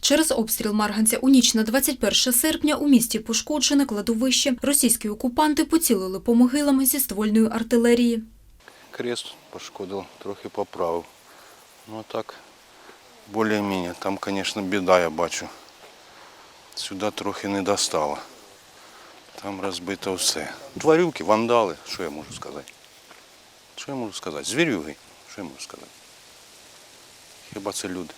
Через обстріл Марганця у ніч на 21 серпня у місті пошкоджене кладовище. Російські окупанти поцілили по могилам зі ствольної артилерії. Крест пошкодив, трохи поправив. Ну а так, більш-менш. Там, звісно, біда, я бачу. Сюди трохи не достало. Там розбито все. Тварюки, вандали, що я можу сказати? Що я можу сказати? Звірюги, що я можу сказати? Хіба це люди?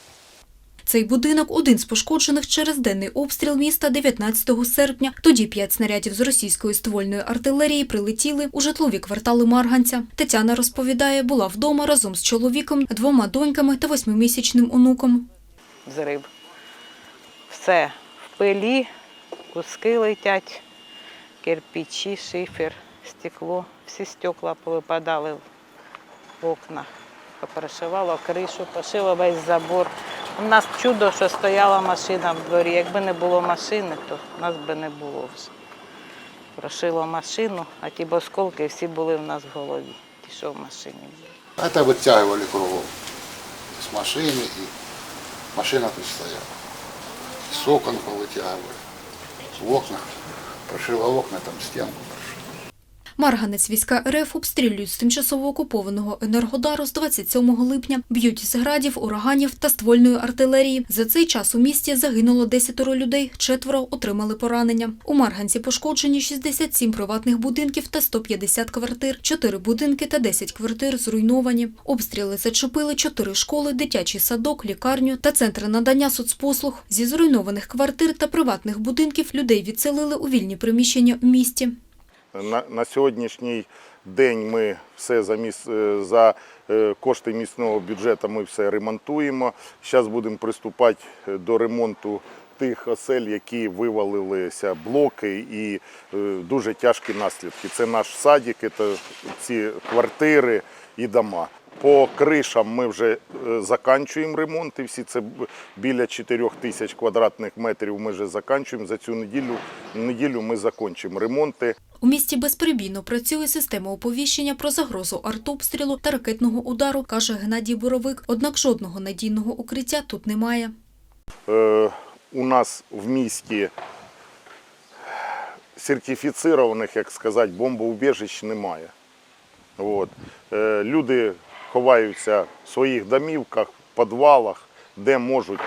Цей будинок – один з пошкоджених через денний обстріл міста 19 серпня. Тоді п'ять снарядів з російської ствольної артилерії прилетіли у житлові квартали Марганця. Тетяна розповідає, була вдома разом з чоловіком, двома доньками та восьмимісячним онуком. Зрив. Все в пилі, куски летять, кирпичі, шифер, стекло. Всі стекла повипадали в окнах. Попрошивало кришу, пошило весь забор. У нас чудо, що стояла машина в дворі. Якби не було машини, то нас би не було вже. Прошило машину, а ті осколки всі були в нас в голові, ті, що в машині були. Это вытягивали кругом с машины, и машина тут стояла. С окон повытягивали, в окнах, прошила окна, там стенку прошила. Марганець війська РФ обстрілюють з тимчасово окупованого Енергодару з 27 липня, б'ють з градів, ураганів та ствольної артилерії. За цей час у місті загинуло 10 людей, четверо отримали поранення. У Марганці пошкоджені 67 приватних будинків та 150 квартир, 4 будинки та 10 квартир зруйновані. Обстріли зачепили 4 школи, дитячий садок, лікарню та центри надання соцпослуг. Зі зруйнованих квартир та приватних будинків людей відселили у вільні приміщення в місті. На, на сьогоднішній день ми все за, міс, е, за е, кошти місцевого бюджету ми все ремонтуємо. Зараз будемо приступати е, до ремонту тих осель, які вивалилися блоки і дуже тяжкі наслідки. Це наш садик, це ці квартири і дома. По кришам ми вже е, заканчуємо ремонти. Всі це біля 4 тисяч квадратних метрів. Ми вже заканчуємо. За цю неділю, неділю ми закінчимо ремонти. У місті безперебійно працює система оповіщення про загрозу артобстрілу та ракетного удару, каже Геннадій Боровик. Однак жодного надійного укриття тут немає. Е, у нас в місті сертифіцірованих, як сказати, бомбоубіжищ немає. От. Е, люди ховаються в своїх домівках, підвалах, де можуть.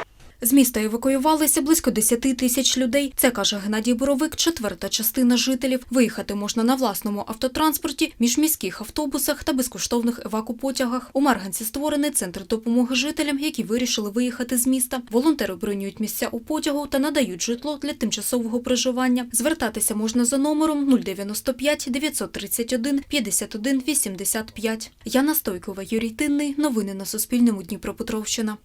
З міста евакуювалися близько 10 тисяч людей. Це каже Геннадій Боровик, четверта частина жителів. Виїхати можна на власному автотранспорті, міжміських автобусах та безкоштовних евакупотягах. У Марганці створений центр допомоги жителям, які вирішили виїхати з міста. Волонтери бронюють місця у потягу та надають житло для тимчасового проживання. Звертатися можна за номером 095 931 51 85. Яна Стойкова, Юрій Тинний. Новини на Суспільному Дніпропетровщина.